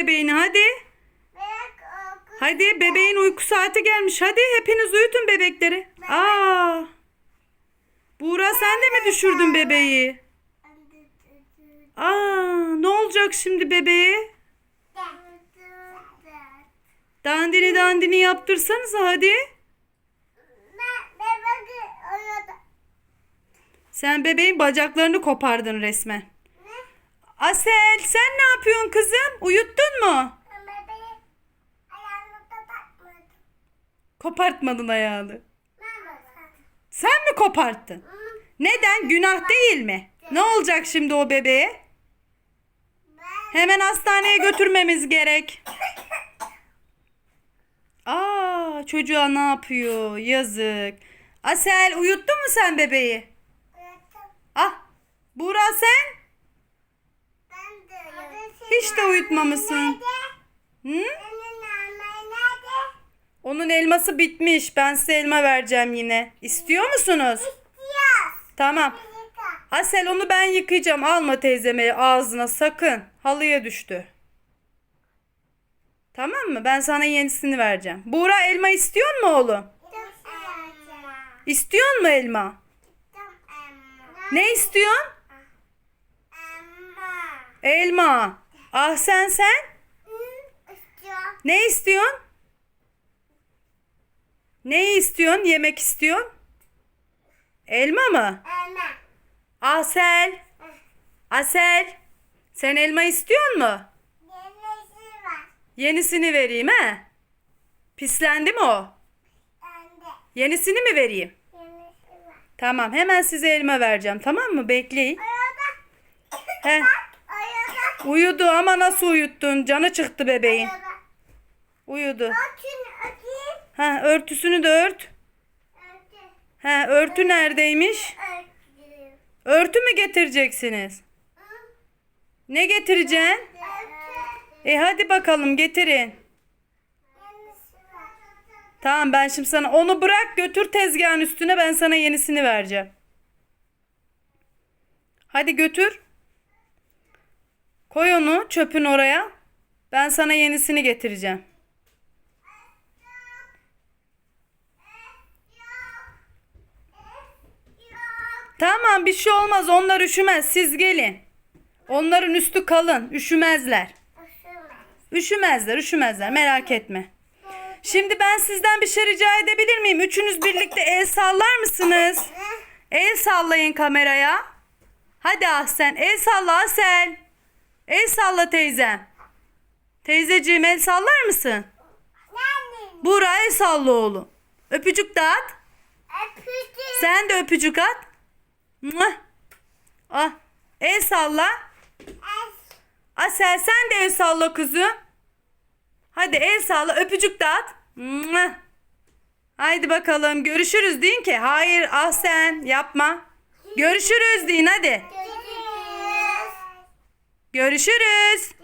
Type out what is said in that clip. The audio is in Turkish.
bebeğini hadi. Hadi bebeğin uyku saati gelmiş. Hadi hepiniz uyutun bebekleri. Aa. Buğra sen de mi düşürdün bebeği? Aa, ne olacak şimdi bebeğe? Dandini dandini yaptırsanıza hadi. Sen bebeğin bacaklarını kopardın resmen. Asel sen ne yapıyorsun kızım? Uyuttun mu? Kopartmadın ayağını. Sen mi koparttın? Neden? Günah değil mi? Ne olacak şimdi o bebeğe? Hemen hastaneye götürmemiz gerek. Aa, çocuğa ne yapıyor? Yazık. Asel uyuttun mu sen bebeği? Ah, Buğra sen? Hiç de uyutmamışsın. Hı? Onun elması bitmiş. Ben size elma vereceğim yine. İstiyor musunuz? Tamam. Asel onu ben yıkayacağım. Alma teyzeme ağzına sakın. Halıya düştü. Tamam mı? Ben sana yenisini vereceğim. Buğra elma istiyor mu oğlum? İstiyor mu elma? Ne istiyorsun? Elma. Ah sen sen? Ne istiyorsun? Ne istiyorsun? Yemek istiyorsun? Elma mı? Asel. Asel. Sen elma istiyor mu? Yenisini vereyim he? Pislendi mi o? Yenisini mi vereyim? Tamam hemen size elma vereceğim tamam mı? Bekleyin. He. Uyudu ama nasıl uyuttun? Canı çıktı bebeğin. Uyudu. Ha örtüsünü de ört. Ha örtü neredeymiş? Örtü mü getireceksiniz? Ne getireceksin? E hadi bakalım getirin. Tamam ben şimdi sana onu bırak götür tezgahın üstüne ben sana yenisini vereceğim. Hadi götür. Koy onu çöpün oraya. Ben sana yenisini getireceğim. Tamam bir şey olmaz onlar üşümez siz gelin. Onların üstü kalın üşümezler. Üşümezler üşümezler merak etme. Şimdi ben sizden bir şey rica edebilir miyim? Üçünüz birlikte el sallar mısınız? El sallayın kameraya. Hadi Ahsen el salla Ahsen. El salla teyzem. Teyzeciğim el sallar mısın? Buğra el salla oğlum. Öpücük dağıt. Sen de öpücük at. Muah. Ah. El salla. Asel sen de el salla kızım. Hadi el salla öpücük dağıt. Muah. Haydi bakalım görüşürüz deyin ki. Hayır ah sen yapma. Görüşürüz deyin hadi. Görüşürüz.